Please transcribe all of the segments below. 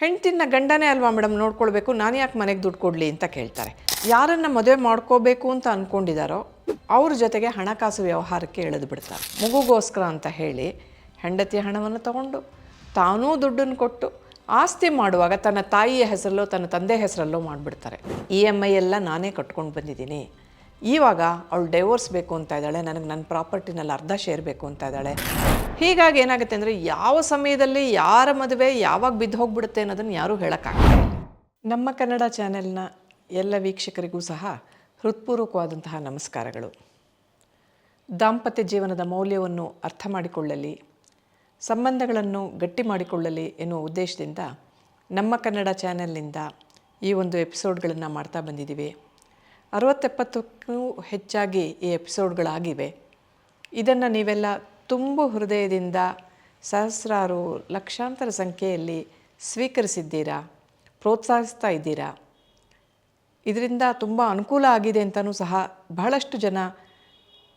ಹೆಂಡ್ತಿನ ಗಂಡನೇ ಅಲ್ವಾ ಮೇಡಮ್ ನೋಡ್ಕೊಳ್ಬೇಕು, ನಾನು ಯಾಕೆ ಮನೆಗೆ ದುಡ್ಡು ಕೊಡಲಿ ಅಂತ ಕೇಳ್ತಾರೆ. ಯಾರನ್ನ ಮದುವೆ ಮಾಡ್ಕೋಬೇಕು ಅಂತ ಅಂದ್ಕೊಂಡಿದ್ದಾರೋ ಅವ್ರ ಜೊತೆಗೆ ಹಣಕಾಸು ವ್ಯವಹಾರಕ್ಕೆ ಎಳೆದು ಬಿಡ್ತಾರೆ. ಮಗುಗೋಸ್ಕರ ಅಂತ ಹೇಳಿ ಹೆಂಡತಿಯ ಹಣವನ್ನು ತಗೊಂಡು ತಾನೂ ದುಡ್ಡನ್ನು ಕೊಟ್ಟು ಆಸ್ತಿ ಮಾಡುವಾಗ ತನ್ನ ತಾಯಿಯ ಹೆಸರಲ್ಲೋ ತನ್ನ ತಂದೆ ಹೆಸರಲ್ಲೋ ಮಾಡಿಬಿಡ್ತಾರೆ. ಇ ಎಂ ಐ ಎಲ್ಲ ನಾನೇ ಕಟ್ಕೊಂಡು ಬಂದಿದ್ದೀನಿ. ಇವಾಗ ಅವಳು ಡೈವೋರ್ಸ್ ಬೇಕು ಅಂತ ಇದ್ದಾಳೆ, ನನಗೆ ನನ್ನ ಪ್ರಾಪರ್ಟಿನಲ್ಲಿ ಅರ್ಧ ಶೇರ್ ಬೇಕು ಅಂತ ಇದ್ದಾಳೆ. ಹೀಗಾಗಿ ಏನಾಗುತ್ತೆ ಅಂದರೆ ಯಾವ ಸಮಯದಲ್ಲಿ ಯಾರ ಮದುವೆ ಯಾವಾಗ ಬಿದ್ದು ಹೋಗ್ಬಿಡುತ್ತೆ ಅನ್ನೋದನ್ನು ಯಾರೂ ಹೇಳೋಕ್ಕಾಗಲ್ಲ. ನಮ್ಮ ಕನ್ನಡ ಚಾನೆಲ್ನ ಎಲ್ಲ ವೀಕ್ಷಕರಿಗೂ ಸಹ ಹೃತ್ಪೂರ್ವಕವಾದಂತಹ ನಮಸ್ಕಾರಗಳು. ದಾಂಪತ್ಯ ಜೀವನದ ಮೌಲ್ಯವನ್ನು ಅರ್ಥ ಮಾಡಿಕೊಳ್ಳಲಿ, ಸಂಬಂಧಗಳನ್ನು ಗಟ್ಟಿ ಮಾಡಿಕೊಳ್ಳಲಿ ಎನ್ನುವ ಉದ್ದೇಶದಿಂದ ನಮ್ಮ ಕನ್ನಡ ಚಾನೆಲ್ನಿಂದ ಈ ಒಂದು ಎಪಿಸೋಡ್ಗಳನ್ನು ಮಾಡ್ತಾ ಬಂದಿದ್ದೀವಿ. ಅರವತ್ತೆಪ್ಪತ್ತಕ್ಕೂ ಹೆಚ್ಚಾಗಿ ಈ ಎಪಿಸೋಡ್ಗಳಾಗಿವೆ. ಇದನ್ನು ನೀವೆಲ್ಲ ತುಂಬು ಹೃದಯದಿಂದ ಸಹಸ್ರಾರು ಲಕ್ಷಾಂತರ ಸಂಖ್ಯೆಯಲ್ಲಿ ಸ್ವೀಕರಿಸಿದ್ದೀರಾ? ಪ್ರೋತ್ಸಾಹಿಸ್ತಾ ಇದ್ದೀರಾ? ಇದರಿಂದ ತುಂಬ ಅನುಕೂಲ ಆಗಿದೆ ಅಂತಲೂ ಸಹ ಬಹಳಷ್ಟು ಜನ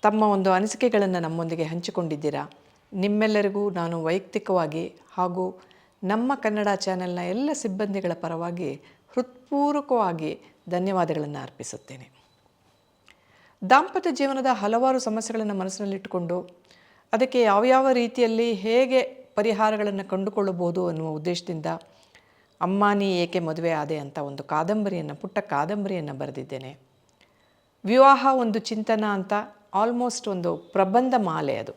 ತಮ್ಮ ಒಂದು ಅನಿಸಿಕೆಗಳನ್ನು ನಮ್ಮೊಂದಿಗೆ ಹಂಚಿಕೊಂಡಿದ್ದೀರಾ? ನಿಮ್ಮೆಲ್ಲರಿಗೂ ನಾನು ವೈಯಕ್ತಿಕವಾಗಿ ಹಾಗೂ ನಮ್ಮ ಕನ್ನಡ ಚಾನೆಲ್ನ ಎಲ್ಲ ಸಿಬ್ಬಂದಿಗಳ ಪರವಾಗಿ ಹೃತ್ಪೂರ್ವಕವಾಗಿ ಧನ್ಯವಾದಗಳನ್ನು ಅರ್ಪಿಸುತ್ತೇನೆ. ದಾಂಪತ್ಯ ಜೀವನದ ಹಲವಾರು ಸಮಸ್ಯೆಗಳನ್ನು ಮನಸ್ಸಿನಲ್ಲಿಟ್ಟುಕೊಂಡು ಅದಕ್ಕೆ ಯಾವ್ಯಾವ ರೀತಿಯಲ್ಲಿ ಹೇಗೆ ಪರಿಹಾರಗಳನ್ನು ಕಂಡುಕೊಳ್ಳಬಹುದು ಅನ್ನುವ ಉದ್ದೇಶದಿಂದ ಅಮ್ಮಾನಿ ಏಕೆ ಮದುವೆ ಆದೆ ಅಂತ ಒಂದು ಕಾದಂಬರಿಯನ್ನು, ಪುಟ್ಟ ಕಾದಂಬರಿಯನ್ನು ಬರೆದಿದ್ದೇನೆ. ವಿವಾಹ ಒಂದು ಚಿಂತನ ಅಂತ ಆಲ್ಮೋಸ್ಟ್ ಒಂದು ಪ್ರಬಂಧ ಮಾಲೆ ಅದು.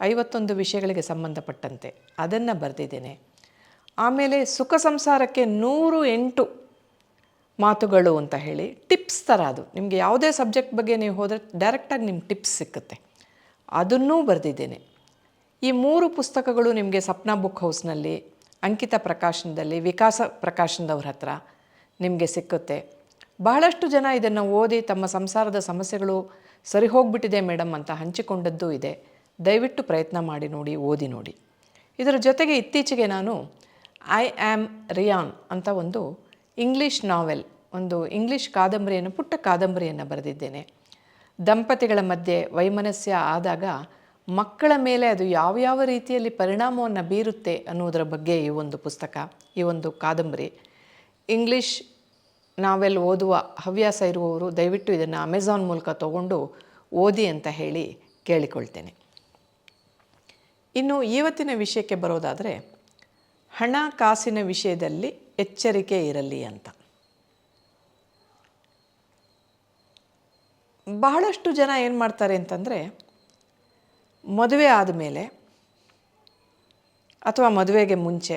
ಐವತ್ತೊಂದು ವಿಷಯಗಳಿಗೆ ಸಂಬಂಧಪಟ್ಟಂತೆ ಅದನ್ನು ಬರೆದಿದ್ದೇನೆ. ಆಮೇಲೆ ಸುಖ ಸಂಸಾರಕ್ಕೆ ನೂರು ಎಂಟು ಮಾತುಗಳು ಅಂತ ಹೇಳಿ, ಟಿಪ್ಸ್ ಥರ ಅದು. ನಿಮಗೆ ಯಾವುದೇ ಸಬ್ಜೆಕ್ಟ್ ಬಗ್ಗೆ ನೀವು ಹೋದರೆ ಡೈರೆಕ್ಟಾಗಿ ನಿಮ್ಗೆ ಟಿಪ್ಸ್ ಸಿಕ್ಕುತ್ತೆ. ಅದನ್ನೂ ಬರೆದಿದ್ದೇನೆ. ಈ ಮೂರು ಪುಸ್ತಕಗಳು ನಿಮಗೆ ಸಪ್ನಾ ಬುಕ್ ಹೌಸ್ನಲ್ಲಿ, ಅಂಕಿತ ಪ್ರಕಾಶನದಲ್ಲಿ, ವಿಕಾಸ ಪ್ರಕಾಶನದವ್ರ ಹತ್ರ ನಿಮಗೆ ಸಿಕ್ಕುತ್ತೆ. ಬಹಳಷ್ಟು ಜನ ಇದನ್ನು ಓದಿ ತಮ್ಮ ಸಂಸಾರದ ಸಮಸ್ಯೆಗಳು ಸರಿ ಹೋಗ್ಬಿಟ್ಟಿದೆ ಮೇಡಮ್ ಅಂತ ಹಂಚಿಕೊಂಡದ್ದು ಇದೆ. ದಯವಿಟ್ಟು ಪ್ರಯತ್ನ ಮಾಡಿ ನೋಡಿ, ಓದಿ ನೋಡಿ. ಇದರ ಜೊತೆಗೆ ಇತ್ತೀಚೆಗೆ ನಾನು ಐ ಆ್ಯಮ್ ರಿಯಾನ್ ಅಂತ ಒಂದು ಇಂಗ್ಲೀಷ್ ನಾವೆಲ್, ಒಂದು ಇಂಗ್ಲೀಷ್ ಕಾದಂಬರಿಯನ್ನು, ಪುಟ್ಟ ಕಾದಂಬರಿಯನ್ನು ಬರೆದಿದ್ದೇನೆ. ದಂಪತಿಗಳ ಮಧ್ಯೆ ವೈಮನಸ್ಯ ಆದಾಗ ಮಕ್ಕಳ ಮೇಲೆ ಅದು ಯಾವ್ಯಾವ ರೀತಿಯಲ್ಲಿ ಪರಿಣಾಮವನ್ನು ಬೀರುತ್ತೆ ಅನ್ನೋದರ ಬಗ್ಗೆ ಈ ಒಂದು ಪುಸ್ತಕ, ಈ ಒಂದು ಕಾದಂಬರಿ. ಇಂಗ್ಲೀಷ್ ನಾವೆಲ್ ಓದುವ ಹವ್ಯಾಸ ಇರುವವರು ದಯವಿಟ್ಟು ಇದನ್ನು ಅಮೆಝಾನ್ ಮೂಲಕ ತಗೊಂಡು ಓದಿ ಅಂತ ಹೇಳಿ ಕೇಳಿಕೊಳ್ತೇನೆ. ಇನ್ನು ಇವತ್ತಿನ ವಿಷಯಕ್ಕೆ ಬರೋದಾದರೆ ಹಣ ಕಾಸಿನ ವಿಷಯದಲ್ಲಿ ಎಚ್ಚರಿಕೆ ಇರಲಿ ಅಂತ. ಬಹಳಷ್ಟು ಜನ ಏನು ಮಾಡ್ತಾರೆ ಅಂತಂದರೆ, ಮದುವೆ ಆದಮೇಲೆ ಅಥವಾ ಮದುವೆಗೆ ಮುಂಚೆ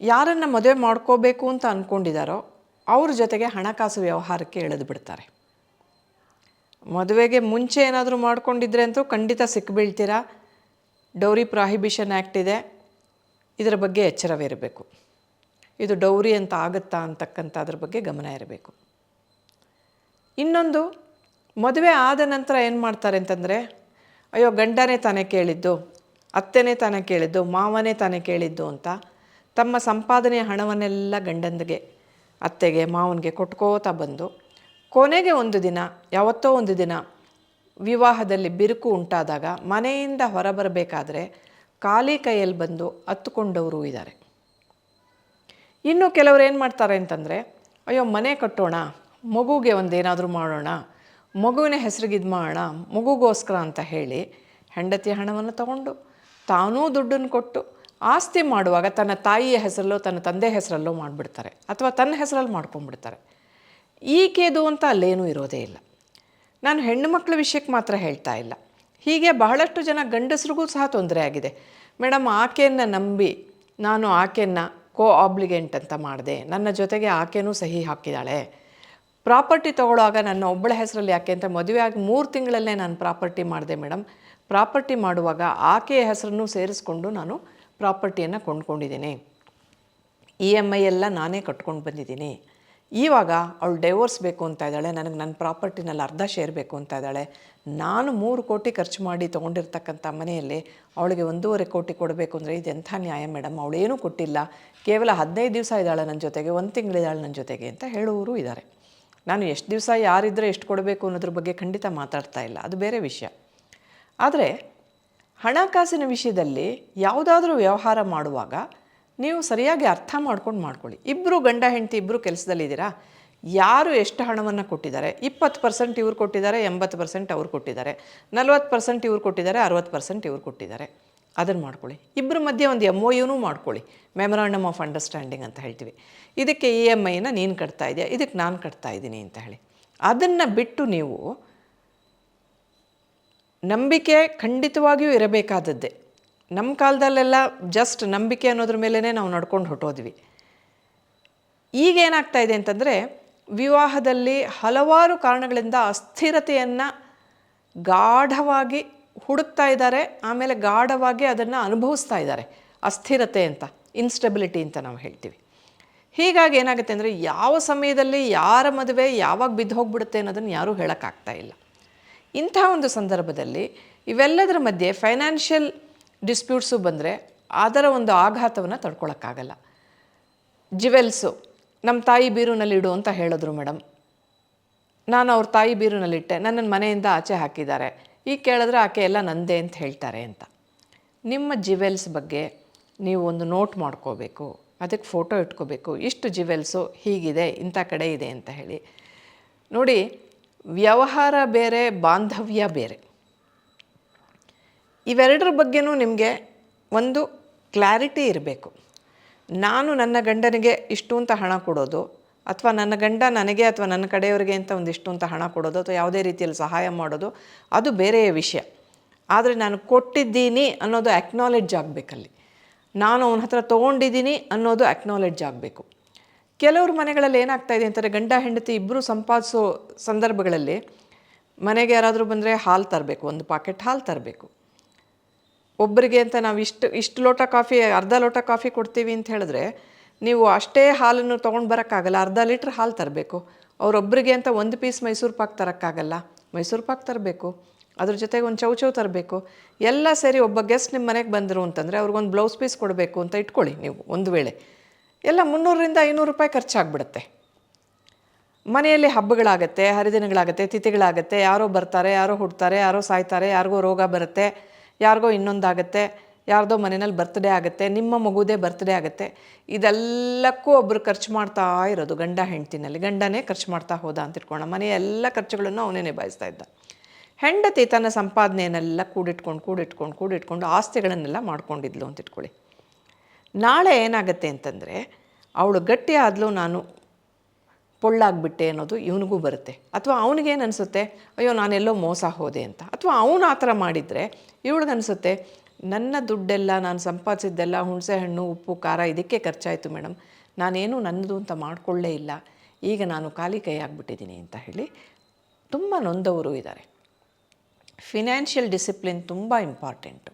ಯಾರನ್ನು ಮದುವೆ ಮಾಡ್ಕೋಬೇಕು ಅಂತ ಅಂದ್ಕೊಂಡಿದ್ದಾರೋ ಅವ್ರ ಜೊತೆಗೆ ಹಣಕಾಸು ವ್ಯವಹಾರಕ್ಕೆ ಎಳೆದು ಬಿಡ್ತಾರೆ. ಮದುವೆಗೆ ಮುಂಚೆ ಏನಾದರೂ ಮಾಡ್ಕೊಂಡಿದ್ರೆ ಅಂತೂ ಖಂಡಿತ ಸಿಕ್ಕಿಬೀಳ್ತೀರಾ ಡೌರಿ ಪ್ರಾಹಿಬಿಷನ್ ಆ್ಯಕ್ಟ್ ಇದೆ, ಇದರ ಬಗ್ಗೆ ಎಚ್ಚರವಿರಬೇಕು ಇದು ಡೌರಿ ಅಂತ ಆಗುತ್ತಾ ಅಂತಕ್ಕಂಥ ಅದ್ರ ಬಗ್ಗೆ ಗಮನ ಇರಬೇಕು. ಇನ್ನೊಂದು, ಮದುವೆ ಆದ ನಂತರ ಏನು ಮಾಡ್ತಾರೆ ಅಂತಂದರೆ, ಅಯ್ಯೋ, ಗಂಡನೇ ತಾನೇ ಕೇಳಿದ್ದು, ಅತ್ತೆನೇ ತಾನೇ ಕೇಳಿದ್ದು, ಮಾವನೇ ತಾನೇ ಕೇಳಿದ್ದು ಅಂತ ತಮ್ಮ ಸಂಪಾದನೆಯ ಹಣವನ್ನೆಲ್ಲ ಗಂಡಂದಿಗೆ, ಅತ್ತೆಗೆ, ಮಾವನಿಗೆ ಕೊಟ್ಕೋತಾ ಬಂದು, ಕೊನೆಗೆ ಒಂದು ದಿನ, ಯಾವತ್ತೋ ಒಂದು ದಿನ ವಿವಾಹದಲ್ಲಿ ಬಿರುಕು ಉಂಟಾದಾಗ ಮನೆಯಿಂದ ಹೊರಬರಬೇಕಾದ್ರೆ ಖಾಲಿ ಕೈಯಲ್ಲಿ ಬಂದು ಹತ್ತುಕೊಂಡವರು ಇದ್ದಾರೆ. ಇನ್ನು ಕೆಲವರು ಏನು ಮಾಡ್ತಾರೆ ಅಂತಂದರೆ, ಅಯ್ಯೋ, ಮನೆ ಕಟ್ಟೋಣ ಮಗುಗೆ ಒಂದು ಏನಾದರೂ ಮಾಡೋಣ, ಮಗುವಿನ ಹೆಸರಿಗೆ ಇದು ಮಾಡೋಣ, ಮಗುಗೋಸ್ಕರ ಅಂತ ಹೇಳಿ ಹೆಂಡತಿಯ ಹಣವನ್ನು ತಗೊಂಡು ತಾನೂ ದುಡ್ಡನ್ನು ಕೊಟ್ಟು ಆಸ್ತಿ ಮಾಡುವಾಗ ತನ್ನ ತಾಯಿಯ ಹೆಸರಲ್ಲೋ, ತನ್ನ ತಂದೆ ಹೆಸರಲ್ಲೋ ಮಾಡಿಬಿಡ್ತಾರೆ ಅಥವಾ ತನ್ನ ಹೆಸರಲ್ಲಿ ಮಾಡ್ಕೊಂಡ್ಬಿಡ್ತಾರೆ ಈಕೆದು ಅಂತ ಅಲ್ಲೇನೂ ಇರೋದೇ ಇಲ್ಲ. ನಾನು ಹೆಣ್ಣು ಮಕ್ಕಳ ವಿಷಯಕ್ಕೆ ಮಾತ್ರ ಹೇಳ್ತಾ ಇಲ್ಲ. ಹೀಗೆ ಬಹಳಷ್ಟು ಜನ ಗಂಡಸರಿಗೂ ಸಹ ತೊಂದರೆ ಆಗಿದೆ. ಮೇಡಮ್ ಆಕೆಯನ್ನು ನಂಬಿ ನಾನು ಆಕೆಯನ್ನು ಕೋ ಆಬ್ಲಿಗೆಂಟ್ ಅಂತ ಮಾಡಿದೆ. ನನ್ನ ಜೊತೆಗೆ ಆಕೆನೂ ಸಹಿ ಹಾಕಿದ್ದಾಳೆ ಪ್ರಾಪರ್ಟಿ ತಗೊಳ್ಳುವಾಗ ನನ್ನ ಒಬ್ಬಳ ಹೆಸರಲ್ಲಿ ಯಾಕೆ ಅಂತ ಮದುವೆ ಆಗಿ ಮೂರು ತಿಂಗಳಲ್ಲೇ ನಾನು ಪ್ರಾಪರ್ಟಿ ಮಾಡಿದೆ ಮೇಡಮ್. ಪ್ರಾಪರ್ಟಿ ಮಾಡುವಾಗ ಆಕೆಯ ಹೆಸರನ್ನು ಸೇರಿಸ್ಕೊಂಡು ನಾನು ಪ್ರಾಪರ್ಟಿಯನ್ನು ಕೊಂಡ್ಕೊಂಡಿದ್ದೀನಿ. ಇ ಎಂ ಐ ಎಲ್ಲ ನಾನೇ ಕಟ್ಕೊಂಡು ಬಂದಿದ್ದೀನಿ. ಇವಾಗ ಅವಳು ಡೈವೋರ್ಸ್ ಬೇಕು ಅಂತ ಇದ್ದಾಳೆ, ನನಗೆ ನನ್ನ ಪ್ರಾಪರ್ಟಿನಲ್ಲಿ ಅರ್ಧ ಶೇರ್ ಬೇಕು ಅಂತ ಇದ್ದಾಳೆ. ನಾನು ಮೂರು ಕೋಟಿ ಖರ್ಚು ಮಾಡಿ ತೊಗೊಂಡಿರ್ತಕ್ಕಂಥ ಮನೆಯಲ್ಲಿ ಅವಳಿಗೆ ಒಂದೂವರೆ ಕೋಟಿ ಕೊಡಬೇಕು ಅಂದರೆ ಇದು ಎಂಥ ನ್ಯಾಯ ಮೇಡಮ್? ಅವಳೇನೂ ಕೊಟ್ಟಿಲ್ಲ. ಕೇವಲ ಹದಿನೈದು ದಿವಸ ಇದ್ದಾಳೆ ನನ್ನ ಜೊತೆಗೆ, ಒಂದು ತಿಂಗಳಿದ್ದಾಳೆ ನನ್ನ ಜೊತೆಗೆ ಅಂತ ಹೇಳುವವರು ಇದ್ದಾರೆ. ನಾನು ಎಷ್ಟು ದಿವಸ ಯಾರಿದ್ದರೆ ಎಷ್ಟು ಕೊಡಬೇಕು ಅನ್ನೋದ್ರ ಬಗ್ಗೆ ಖಂಡಿತ ಮಾತಾಡ್ತಾ ಇಲ್ಲ. ಅದು ಬೇರೆ ವಿಷಯ. ಆದರೆ ಹಣಕಾಸಿನ ವಿಷಯದಲ್ಲಿ ಯಾವುದಾದ್ರೂ ವ್ಯವಹಾರ ಮಾಡುವಾಗ ನೀವು ಸರಿಯಾಗಿ ಅರ್ಥ ಮಾಡ್ಕೊಂಡು ಮಾಡ್ಕೊಳ್ಳಿ. ಇಬ್ಬರು ಗಂಡ ಹೆಂಡತಿ ಇಬ್ಬರು ಕೆಲಸದಲ್ಲಿದ್ದೀರಾ ಯಾರು ಎಷ್ಟು ಹಣವನ್ನು ಕೊಟ್ಟಿದ್ದಾರೆ? ಇಪ್ಪತ್ತು ಪರ್ಸೆಂಟ್ ಇವ್ರು ಕೊಟ್ಟಿದ್ದಾರೆ, ಎಂಬತ್ತು ಪರ್ಸೆಂಟ್ ಅವ್ರು ಕೊಟ್ಟಿದ್ದಾರೆ. ನಲ್ವತ್ತು ಪರ್ಸೆಂಟ್ ಇವ್ರು ಕೊಟ್ಟಿದ್ದಾರೆ, ಅರುವತ್ತು ಪರ್ಸೆಂಟ್ ಇವ್ರು ಕೊಟ್ಟಿದ್ದಾರೆ. ಅದನ್ನು ಮಾಡ್ಕೊಳ್ಳಿ. ಇಬ್ಬರ ಮಧ್ಯೆ ಒಂದು ಎಂ ಒ ಯುನೂ ಮಾಡ್ಕೊಳ್ಳಿ. ಮೆಮೊರಾಂಡಮ್ ಆಫ್ ಅಂಡರ್ಸ್ಟ್ಯಾಂಡಿಂಗ್ ಅಂತ ಹೇಳ್ತೀವಿ. ಇದಕ್ಕೆ ಇ ಎಂ ಐನ ನೀನು ಕಟ್ತಾ ಇದೆಯಾ? ಇದಕ್ಕೆ ನಾನು ಕಟ್ತಾ ಇದ್ದೀನಿ ಅಂತ ಹೇಳಿ. ಅದನ್ನು ಬಿಟ್ಟು ನೀವು ನಂಬಿಕೆ ಖಂಡಿತವಾಗಿಯೂ ಇರಬೇಕಾದದ್ದೇ. ನಮ್ಮ ಕಾಲದಲ್ಲೆಲ್ಲ ಜಸ್ಟ್ ನಂಬಿಕೆ ಅನ್ನೋದ್ರ ಮೇಲೇ ನಾವು ನಡ್ಕೊಂಡು ಹೊಟ್ಟೋದ್ವಿ ಈಗ ಏನಾಗ್ತಾ ಇದೆ ಅಂತಂದರೆ ವಿವಾಹದಲ್ಲಿ ಹಲವಾರು ಕಾರಣಗಳಿಂದ ಅಸ್ಥಿರತೆಯನ್ನು ಗಾಢವಾಗಿ ಹುಡುಕ್ತಾ ಇದ್ದಾರೆ, ಆಮೇಲೆ ಗಾಢವಾಗಿ ಅದನ್ನು ಅನುಭವಿಸ್ತಾ ಇದ್ದಾರೆ. ಅಸ್ಥಿರತೆ ಅಂತ ಇನ್ಸ್ಟೆಬಿಲಿಟಿ ಅಂತ ನಾವು ಹೇಳ್ತೀವಿ. ಹೀಗಾಗಿ ಏನಾಗುತ್ತೆ ಅಂದರೆ, ಯಾವ ಸಮಯದಲ್ಲಿ ಯಾರ ಮದುವೆ ಯಾವಾಗ ಬಿದ್ದು ಹೋಗ್ಬಿಡುತ್ತೆ ಅನ್ನೋದನ್ನು ಯಾರೂ ಹೇಳೋಕ್ಕಾಗ್ತಾ ಇಲ್ಲ. ಇಂಥ ಒಂದು ಸಂದರ್ಭದಲ್ಲಿ ಇವೆಲ್ಲದರ ಮಧ್ಯೆ ಫೈನಾನ್ಷಿಯಲ್ ಡಿಸ್ಪ್ಯೂಟ್ಸು ಬಂದರೆ ಅದರ ಒಂದು ಆಘಾತವನ್ನು ತಡ್ಕೊಳಕ್ಕಾಗಲ್ಲ. ಜಿವೆಲ್ಸು ನಮ್ಮ ತಾಯಿ ಬೀರುನಲ್ಲಿಡು ಅಂತ ಹೇಳಿದ್ರು ಮೇಡಮ್ ನಾನು ಅವ್ರ ತಾಯಿ ಬೀರುನಲ್ಲಿಟ್ಟೆ ನನ್ನನ್ನು ಮನೆಯಿಂದ ಆಚೆ ಹಾಕಿದ್ದಾರೆ. ಈಗ ಕೇಳಿದ್ರೆ ಆಕೆ ಎಲ್ಲ ನಂದೇ ಅಂತ ಹೇಳ್ತಾರೆ ಅಂತ. ನಿಮ್ಮ ಜಿವೆಲ್ಸ್ ಬಗ್ಗೆ ನೀವು ಒಂದು ನೋಟ್ ಮಾಡ್ಕೋಬೇಕು, ಅದಕ್ಕೆ ಫೋಟೋ ಇಟ್ಕೋಬೇಕು, ಇಷ್ಟು ಜಿವೆಲ್ಸು ಹೀಗಿದೆ, ಇಂಥ ಕಡೆ ಇದೆ ಅಂತ ಹೇಳಿ. ನೋಡಿ, ವ್ಯವಹಾರ ಬೇರೆ, ಬಾಂಧವ್ಯ ಬೇರೆ. ಇವೆರಡರ ಬಗ್ಗೆನೂ ನಿಮಗೆ ಒಂದು ಕ್ಲಾರಿಟಿ ಇರಬೇಕು. ನಾನು ನನ್ನ ಗಂಡನಿಗೆ ಇಷ್ಟು ಅಂತ ಹಣ ಕೊಡೋದು ಅಥವಾ ನನ್ನ ಗಂಡ ನನಗೆ ಅಥವಾ ನನ್ನ ಕಡೆಯವರಿಗೆ ಅಂತ ಒಂದಿಷ್ಟು ಅಂತ ಹಣ ಕೊಡೋದು ಅಥವಾ ಯಾವುದೇ ರೀತಿಯಲ್ಲಿ ಸಹಾಯ ಮಾಡೋದು, ಅದು ಬೇರೆಯ ವಿಷಯ. ಆದರೆ ನಾನು ಕೊಟ್ಟಿದ್ದೀನಿ ಅನ್ನೋದು ಅಕ್ನಾಲೆಡ್ಜ್ ಆಗಬೇಕಲ್ಲಿ. ನಾನು ಅವನ ಹತ್ರ ತೊಗೊಂಡಿದ್ದೀನಿ ಅನ್ನೋದು ಅಕ್ನಾಲೆಡ್ಜ್ ಆಗಬೇಕು. ಕೆಲವ್ರ ಮನೆಗಳಲ್ಲಿ ಏನಾಗ್ತಾ ಇದೆ ಅಂತಾರೆ ಗಂಡ, ಹೆಂಡತಿ ಇಬ್ಬರು ಸಂಪಾದಿಸೋ ಸಂದರ್ಭಗಳಲ್ಲಿ ಮನೆಗೆ ಯಾರಾದರೂ ಬಂದರೆ ಹಾಲು ತರಬೇಕು, ಒಂದು ಪಾಕೆಟ್ ಹಾಲು ತರಬೇಕು. ಒಬ್ಬರಿಗೆ ಅಂತ ನಾವು ಇಷ್ಟು ಇಷ್ಟು ಲೋಟ ಕಾಫಿ, ಅರ್ಧ ಲೋಟ ಕಾಫಿ ಕೊಡ್ತೀವಿ ಅಂತ ಹೇಳಿದ್ರೆ ನೀವು ಅಷ್ಟೇ ಹಾಲನ್ನು ತೊಗೊಂಡು ಬರೋಕ್ಕಾಗಲ್ಲ, ಅರ್ಧ ಲೀಟ್ರ್ ಹಾಲು ತರಬೇಕು. ಅವರೊಬ್ಬರಿಗೆ ಅಂತ ಒಂದು ಪೀಸ್ ಮೈಸೂರು ಪಾಕ್ ತರೋಕ್ಕಾಗಲ್ಲ. ಮೈಸೂರು ಪಾಕ್ ತರಬೇಕು. ಅದ್ರ ಜೊತೆಗೆ ಒಂದು ಚೌಚೌ ತರಬೇಕು. ಎಲ್ಲ ಸೇರಿ ಒಬ್ಬ ಗೆಸ್ಟ್ ನಿಮ್ಮ ಮನೆಗೆ ಬಂದರು ಅಂತಂದರೆ ಅವ್ರಿಗೊಂದು ಬ್ಲೌಸ್ ಪೀಸ್ ಕೊಡಬೇಕು ಅಂತ ಇಟ್ಕೊಳ್ಳಿ ನೀವು ಒಂದು ವೇಳೆ. ಎಲ್ಲ ಮುನ್ನೂರರಿಂದ ಐನೂರು ರೂಪಾಯಿ ಖರ್ಚಾಗ್ಬಿಡುತ್ತೆ. ಮನೆಯಲ್ಲಿ ಹಬ್ಬಗಳಾಗತ್ತೆ, ಹರಿದಿನಗಳಾಗತ್ತೆ, ತಿಥಿಗಳಾಗತ್ತೆ, ಯಾರೋ ಬರ್ತಾರೆ, ಯಾರೋ ಹುಡ್ತಾರೆ, ಯಾರೋ ಸಾಯ್ತಾರೆ, ಯಾರಿಗೋ ರೋಗ ಬರುತ್ತೆ, ಯಾರಿಗೋ ಇನ್ನೊಂದಾಗತ್ತೆ. ಯಾರ್ದೋ ಮನೆಯಲ್ಲಿ ಬರ್ತ್ಡೇ ಆಗುತ್ತೆ, ನಿಮ್ಮ ಮಗುದೇ ಬರ್ತ್ಡೇ ಆಗುತ್ತೆ, ಇದೆಲ್ಲಕ್ಕೂ ಒಬ್ಬರು ಖರ್ಚು ಮಾಡ್ತಾ ಇರೋದು ಗಂಡ ಹೆಂಡತಿನಲ್ಲಿ. ಗಂಡನೇ ಖರ್ಚು ಮಾಡ್ತಾ ಹೋದ ಅಂತ ಇಟ್ಕೊಳ್ಳೋಣ. ಮನೆಯ ಎಲ್ಲ ಖರ್ಚುಗಳನ್ನು ಅವನೇ ನಿಭಾಯಿಸ್ತಾ ಇದ್ದ. ಹೆಂಡತಿ ತನ್ನ ಸಂಪಾದನೆಯನ್ನೆಲ್ಲ ಕೂಡಿಟ್ಕೊಂಡು ಕೂಡಿಟ್ಕೊಂಡು ಕೂಡಿಟ್ಕೊಂಡು ಆಸ್ತಿಗಳನ್ನೆಲ್ಲ ಮಾಡ್ಕೊಂಡಿದ್ಲು ಅಂತ ಇಟ್ಕೊಳ್ಳಿ. ನಾಳೆ ಏನಾಗುತ್ತೆ ಅಂತಂದರೆ, ಅವಳು ಗಟ್ಟಿ ಆದಲು ನಾನು ಪೊಳ್ಳಾಗ್ಬಿಟ್ಟೆ ಅನ್ನೋದು ಇವನಿಗೂ ಬರುತ್ತೆ. ಅಥವಾ ಅವನಿಗೇನು ಅನಿಸುತ್ತೆ, ಅಯ್ಯೋ, ನಾನೆಲ್ಲೋ ಮೋಸ ಹೋದೆ ಅಂತ. ಅಥವಾ ಅವನು ಆ ಥರ ಮಾಡಿದರೆ ಇವಳಿಗನ್ಸುತ್ತೆ ನನ್ನ ದುಡ್ಡೆಲ್ಲ ನಾನು ಸಂಪಾದಿಸಿದ್ದೆಲ್ಲ ಹುಣಸೆ ಹಣ್ಣು, ಉಪ್ಪು, ಖಾರ ಇದಕ್ಕೆ ಖರ್ಚಾಯಿತು ಮೇಡಮ್. ನಾನೇನು ನನ್ನದು ಅಂತ ಮಾಡಿಕೊಳ್ಳೇ ಇಲ್ಲ. ಈಗ ನಾನು ಖಾಲಿ ಕೈ ಆಗಿಬಿಟ್ಟಿದ್ದೀನಿ ಅಂತ ಹೇಳಿ ತುಂಬ ನೊಂದವರು ಇದ್ದಾರೆ. ಫಿನಾನ್ಷಿಯಲ್ ಡಿಸಿಪ್ಲಿನ್ ತುಂಬ ಇಂಪಾರ್ಟೆಂಟು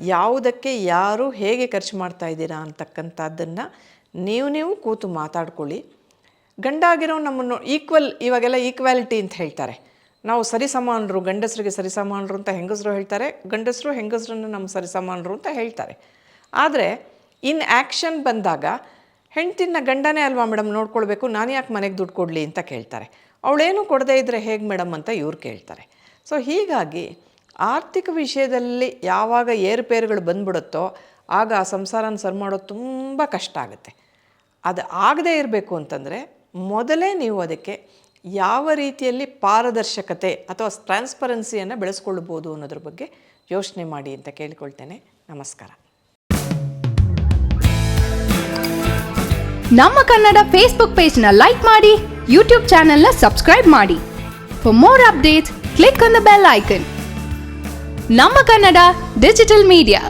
ಯಾವುದಕ್ಕೆ ಯಾರು ಹೇಗೆ ಖರ್ಚು ಮಾಡ್ತಾ ಇದ್ದೀರಾ ಅಂತಕ್ಕಂಥದ್ದನ್ನು ನೀವು ನೀವು ಕೂತು ಮಾತಾಡ್ಕೊಳ್ಳಿ. ಗಂಡ ಆಗಿರೋ ನಮ್ಮನ್ನು ಈಕ್ವಲ್ ಇವಾಗೆಲ್ಲ ಈಕ್ವಾಲಿಟಿ ಅಂತ ಹೇಳ್ತಾರೆ. ನಾವು ಸರಿಸಮಾನರು, ಗಂಡಸರಿಗೆ ಸರಿಸಮಾನರು ಅಂತ ಹೆಂಗಸರು ಹೇಳ್ತಾರೆ, ಗಂಡಸರು ಹೆಂಗಸರನ್ನು ನಮ್ಮ ಸರಿಸಮಾನರು ಅಂತ ಹೇಳ್ತಾರೆ. ಆದರೆ, ಇನ್ ಆ್ಯಕ್ಷನ್ ಬಂದಾಗ ಹೆಂಡ್ತಿನ ಗಂಡನೇ ಅಲ್ವಾ ಮೇಡಮ್ ನೋಡ್ಕೊಳ್ಬೇಕು, ನಾನು ಯಾಕೆ ಮನೆಗೆ ದುಡ್ಡು ಕೊಡಲಿ ಅಂತ ಕೇಳ್ತಾರೆ. ಅವಳೇನು ಕೊಡದೇ ಇದ್ದರೆ ಹೇಗೆ ಮೇಡಮ್ ಅಂತ ಇವ್ರು ಕೇಳ್ತಾರೆ. ಸೊ ಹೀಗಾಗಿ ಆರ್ಥಿಕ ವಿಷಯದಲ್ಲಿ ಯಾವಾಗ ಏರುಪೇರುಗಳು ಬಂದ್ಬಿಡುತ್ತೋ, ಆಗ ಆ ಸಂಸಾರನ ಸರಿ ಮಾಡೋದು ತುಂಬ ಕಷ್ಟ ಆಗುತ್ತೆ. ಅದು ಆಗದೇ ಇರಬೇಕು ಅಂತಂದರೆ, ಮೊದಲೇ ನೀವು ಅದಕ್ಕೆ ಯಾವ ರೀತಿಯಲ್ಲಿ ಪಾರದರ್ಶಕತೆ ಅಥವಾ ಟ್ರಾನ್ಸ್ಪರೆನ್ಸಿಯನ್ನು ಬೆಳೆಸ್ಕೊಳ್ಬೋದು ಅನ್ನೋದ್ರ ಬಗ್ಗೆ ಯೋಚನೆ ಮಾಡಿ ಅಂತ ಕೇಳಿಕೊಳ್ತೇನೆ. ನಮಸ್ಕಾರ. ನಮ್ಮ ಕನ್ನಡ ಫೇಸ್ಬುಕ್ ಪೇಜ್ನ ಲೈಕ್ ಮಾಡಿ ಯೂಟ್ಯೂಬ್ ಚಾನೆಲ್ನ ಸಬ್ಸ್ಕ್ರೈಬ್ ಮಾಡಿ. For more updates click on the bell icon ನಮ್ಮ ಕನ್ನಡ ಡಿಜಿಟಲ್ ಮೀಡಿಯಾ